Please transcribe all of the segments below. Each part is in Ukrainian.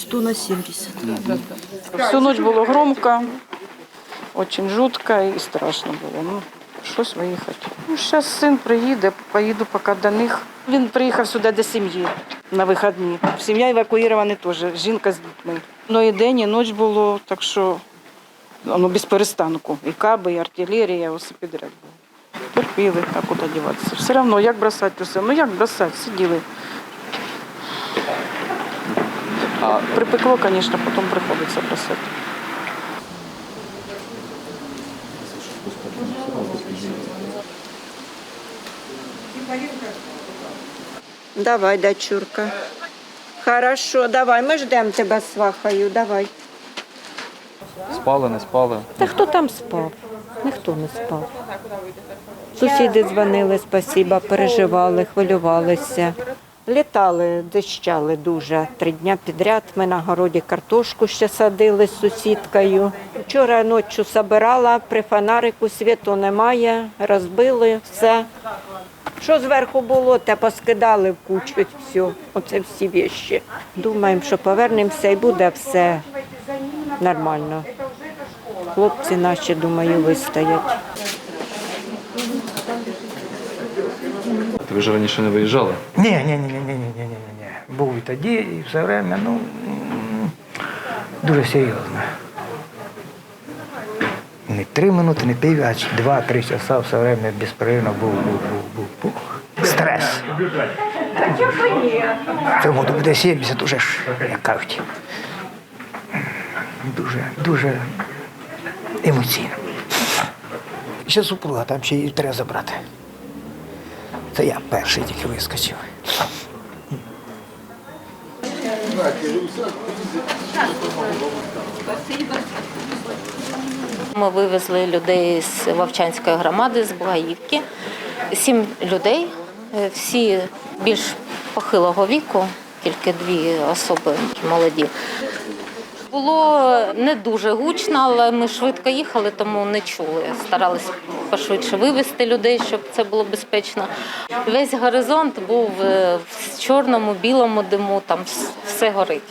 100 на 70. Всю ночь було громко, очень жутко і страшно було. Ну, щось виїхати. Ну, зараз син приїде, поїду поки до них. Він приїхав сюди до сім'ї на вихідні. Сім'я евакуїрована теж, жінка з дітьми. Ну і день, і ніч було, так що ну, без перестанку. І каби, і артилерія, усе підряд було. Терпіли, а куди діватися. Все одно, як бросати усе? Ну як бросати? Сиділи. А Припекло, звісно, потім приходиться бросати. Давай, дочурка. Хорошо, давай, ми ждемо тебе з свахою, давай. спали, не спали. Та хто там спав? Ніхто не спав. Сусіди дзвонили, спасіба, переживали, хвилювалися. Літали, дищали дуже. Три дня підряд. Ми на городі картошку ще садили з сусідкою. Вчора ночі забирала, при фонарику світу немає, розбили все. Що зверху було, те поскидали в кучу все. Оце всі віші. Думаємо, що повернемося і буде все нормально. Хлопці наші, думаю, вистоять. Ви ж раніше не виїжджали? Ні, ні, ні, ні, ні, ні, ні, ні, ні. Був і тоді, і все время, ну дуже серйозно. Не три минути, не пів, а два-три часа все время безперервно був, був, був, був, був. Стрес. Цьому буде 70 уже ж, як кажуть. Дуже, дуже емоційно. Ще супруга, там ще її треба забрати. Це я перший тільки вискочив. Ми вивезли людей з Вовчанської громади, з Бугаївки. Сім людей, е, всі більш похилого віку, тільки дві особи молоді. Було не дуже гучно, але ми швидко їхали, тому не чули. Старалися пошвидше вивезти людей, щоб це було безпечно. Весь горизонт був е, в чорному, білому диму, там все горить.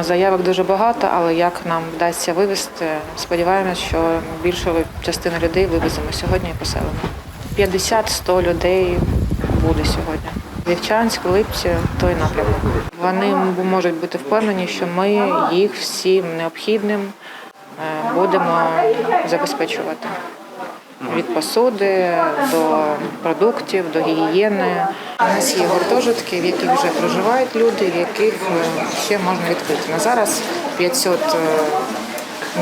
Заявок дуже багато, але як нам вдасться вивезти, сподіваємось, що більшу частину людей вивеземо сьогодні і поселимо. 50-100 людей буде сьогодні. Вівчанськ, Липці, той напрямок. Вони можуть бути впевнені, що ми їх всім необхідним е, будемо забезпечувати. Від посуди до продуктів, до гігієни. У нас є гуртожитки, в яких вже проживають люди, в яких е, ще можна відкрити. На зараз 500 е,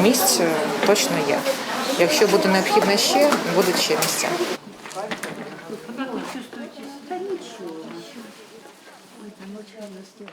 місць точно є. Якщо буде необхідно ще, будуть ще місця. Mr.